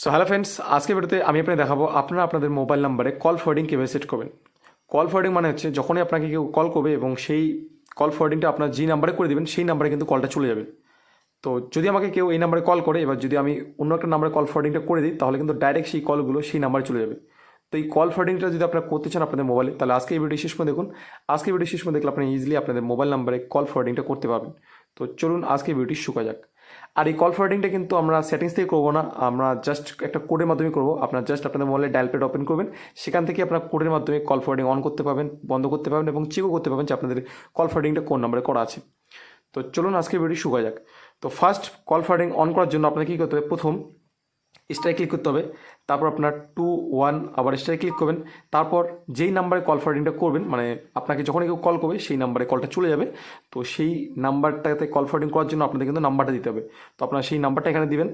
So hello friends আজকে ভিডিওতে আমি আপনাকে দেখাবো আপনারা আপনাদের মোবাইল নাম্বারে কল ফরওয়ার্ডিং কীভাবে সেট করবেন। কল ফরওয়ার্ডিং মানে হচ্ছে যখনই আপনাকে কেউ কল করবে এবং সেই কল ফরওয়ার্ডিংটা আপনার যে নাম্বারে করে দেবেন, সেই নাম্বারে কিন্তু কলটা চলে যাবে। তো যদি আমাকে কেউ এই নাম্বারে কল করে, এবার যদি আমি অন্য একটা নাম্বারে কল ফরওয়ার্ডিংটা করে দিই, তাহলে কিন্তু ডাইরেক্ট সেই কলগুলো সেই নাম্বারে চলে যাবে। তো এই কল ফরওয়ার্ডিংটা যদি আপনারা করতে চান আপনাদের মোবাইলে তাহলে আজকে এই ভিডিও শেষ দেখুন। আজকে ভিডিও শেষ দেখলে আপনি ইজিলি আপনাদের মোবাইল নাম্বারে কল ফরওয়ার্ডিংটা করতে পারবেন। তো চলুন আজকে ভিডিওটি শুকা যাক। আর এই কল ফরওয়ার্ডিংটা কিন্তু আমরা সেটিংস থেকে করব না, আমরা জাস্ট একটা কোডের মাধ্যমে করব। আপনার জাস্ট আপনাদের মোবাইলে ডায়াল প্যাড ওপেন করবেন, সেখান থেকে আপনার কোডের মাধ্যমে কল ফরওয়ার্ডিং অন করতে পারবেন, বন্ধ করতে পারবেন এবং চেকও করতে পারবেন যে আপনাদের কল ফরওয়ার্ডিংটা কোন নম্বরে করা আছে। তো চলুন আজকে ভিডিও শুকা যাক। তো ফার্স্ট কল ফরওয়ার্ডিং অন করার জন্য আপনাকে কী করতে হবে? প্রথম স্টারে ক্লিক করতে হবে। তারপর আপনার টু ওয়ান আবার স্টারে ক্লিক করবেন। তারপর যেই নাম্বারে কল ফরওয়ার্ডিংটা করবেন মানে আপনাকে যখনই কেউ কল করবে, সেই নাম্বারে কলটা চলে যাবে। তো সেই নাম্বারটাতে কল ফরওয়ার্ডিং করার জন্য আপনাদের কিন্তু নাম্বারটা দিতে হবে। তো আপনারা সেই নাম্বারটা এখানে দিবেন।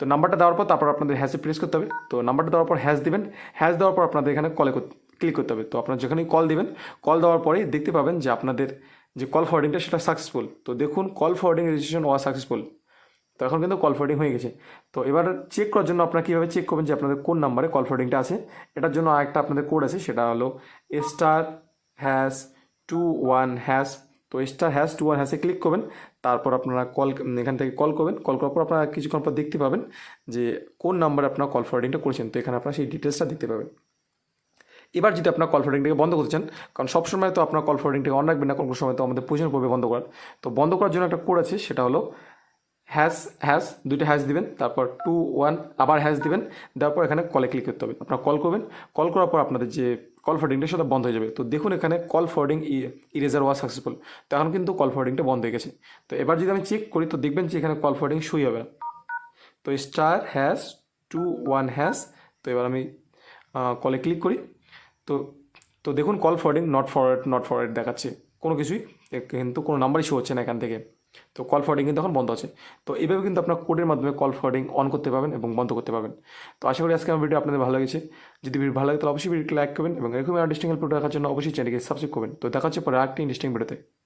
তো নাম্বারটা দেওয়ার পর তারপর আপনাদের হ্যাশে প্রেস করতে হবে। তো নাম্বারটা দেওয়ার পর হ্যাশ দিবেন। হ্যাশ দেওয়ার পর আপনাদের এখানে কলে ক্লিক করতে হবে। তো আপনারা যেখানেই কল দিবেন কল দেওয়ার পরেই দেখতে পাবেন যে আপনাদের যে কল ফরওয়ার্ডিংটা সেটা সাকসেসফুল তো দেখুন call forwarding registration was successful তো এখন কিন্তু কল ফরওয়ার্ডিং হয়ে গেছে। তো এবার চেক করার জন্য আপনারা কীভাবে চেক করবেন যে আপনাদের কোন নাম্বারে কল ফরওয়ার্ডিংটা আছে? এটার জন্য আরেকটা আপনাদের কোড আছে, সেটা হলো star hash two one hash তো স্টার হ্যাশ টু ওয়ান হ্যাশে ক্লিক করবেন, তারপর আপনারা কল এখান থেকে কল করবেন। কল করার পর আপনারা কিছুক্ষণ পর দেখতে পাবেন যে কোন নাম্বারে আপনারা কল ফরওয়ার্ডিংটা করেছেন। তো এখানে আপনারা সেই ডিটেলসটা দেখতে পাবেন। এবার যদি আপনার কল ফরওয়ার্ডিংটাকে বন্ধ করতে চান, কারণ সবসময় তো আপনার কল ফরওয়ার্ডিংটাকে অন রাখবেন না, কোনো সময় তো আমাদের প্রয়োজন পড়বে বন্ধ করার। তো বন্ধ করার জন্য একটা কোড আছে, সেটা হলো হ্যাশ হ্যাশ দুইটা হ্যাশ দিবেন, তারপর টু ওয়ান আবার হ্যাশ দিবেন, দেওয়ার পর এখানে কলে ক্লিক করতে হবে। আপনারা কল করবেন কল করার পর আপনাদের যে কল ফরওয়ার্ডিংটা সেটা বন্ধ হয়ে যাবে। তো দেখুন এখানে call forwarding erasure was successful তো এখন কিন্তু কল ফরওয়ার্ডিংটা বন্ধ হয়ে গেছে। তো এবার যদি আমি চেক করি, তো দেখবেন যে এখানে কল ফরওয়ার্ডিং শুই হবে না। তো star hash two one hash তো এবার আমি কলে ক্লিক করি। তো তো দেখুন call forwarding not forward not forward দেখাচ্ছে। কোনো কিছুই কিন্তু কোনো নাম্বারই শো হচ্ছে না এখান থেকে। তো কল ফরওয়ার্ডিং কিন্তু এখন বন্ধ আছে। তো এইভাবে কিন্তু আপনার কোডের মাধ্যমে কল ফরওয়ার্ডিং অন করতে পারবেন এবং বন্ধ করতে পারবেন। তো আশা করি আজকে আমার ভিডিও আপনাদের ভালো লেগেছে। যদি ভিডিও ভালো লাগে তাহলে অবশ্যই ভিডিওটি লাইক করবেন এবং এরকম ইন্টারেস্টিং হেল্প দেখার জন্য অবশ্যই চ্যানেলকে সাবস্ক্রাইব করবেন। তো দেখা হচ্ছে পরে আরেকটি ইন্টারেস্টিং ভিডিওতে